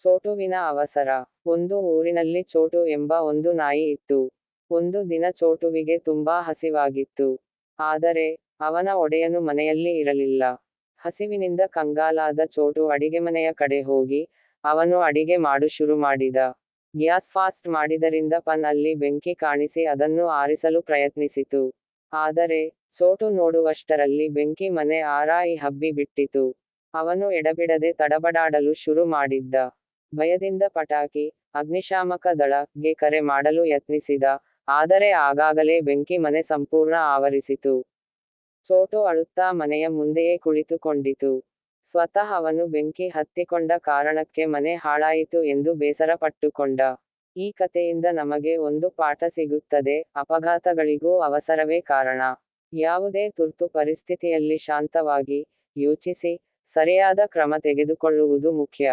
ಚೋಟುವಿನ ಅವಸರ. ಒಂದು ಊರಿನಲ್ಲಿ ಚೋಟು ಎಂಬ ಒಂದು ನಾಯಿ ಇತ್ತು. ಒಂದು ದಿನ ಚೋಟುವಿಗೆ ತುಂಬಾ ಹಸಿವಾಗಿತ್ತು. ಆದರೆ, ಅವನ ಒಡೆಯನು ಮನೆಯಲ್ಲಿ ಇರಲಿಲ್ಲ. ಹಸಿವಿನಿಂದ ಕಂಗಾಲಾದ ಚೋಟು ಅಡಿಗೆ ಮನೆಯ ಕಡೆ ಹೋಗಿ, ಅವನು ಅಡಿಗೆ ಮಾಡು ಶುರು ಮಾಡಿದ. ಗ್ಯಾಸ್ ಫಾಸ್ಟ್ ಮಾಡಿದರಿಂದ ಪನ್ ಅಲ್ಲಿ ಬೆಂಕಿ ಕಾಣಿಸಿ ಅದನ್ನು ಆರಿಸಲು ಪ್ರಯತ್ನಿಸಿತು. ಆದರೆ, ಚೋಟು ನೋಡುವಷ್ಟರಲ್ಲಿ ಬೆಂಕಿ ಮನೆ ಆರಾಯಿ ಹಬ್ಬಿ ಬಿಟ್ಟಿತು. ಅವನು ಎಡಬಿಡದೆ ತಡಬಡಾಡಲು ಶುರು ಮಾಡಿದ್ದ. ಭಯದಿಂದ ಪಟಾಕಿ ಅಗ್ನಿಶಾಮಕ ದಳಗೆ ಕರೆ ಮಾಡಲು ಯತ್ನಿಸಿದ, ಆದರೆ ಆಗಾಗಲೇ ಬೆಂಕಿ ಮನೆ ಸಂಪೂರ್ಣ ಆವರಿಸಿತು. ಸೋಟು ಅಳುತ್ತಾ ಮನೆಯ ಮುಂದೆಯೇ ಕುಳಿತುಕೊಂಡಿತು. ಸ್ವತಃ ಅವನು ಬೆಂಕಿ ಹತ್ತಿಕೊಂಡ ಕಾರಣಕ್ಕೆ ಮನೆ ಹಾಳಾಯಿತು ಎಂದು ಬೇಸರ ಪಟ್ಟುಕೊಂಡ ಈ ಕಥೆಯಿಂದ ನಮಗೆ ಒಂದು ಪಾಠ ಸಿಗುತ್ತದೆ, ಅಪಘಾತಗಳಿಗೂ ಅವಸರವೇ ಕಾರಣ. ಯಾವುದೇ ತುರ್ತು ಪರಿಸ್ಥಿತಿಯಲ್ಲಿ ಶಾಂತವಾಗಿ ಯೋಚಿಸಿ, ಸರಿಯಾದ ಕ್ರಮ ತೆಗೆದುಕೊಳ್ಳುವುದು ಮುಖ್ಯ.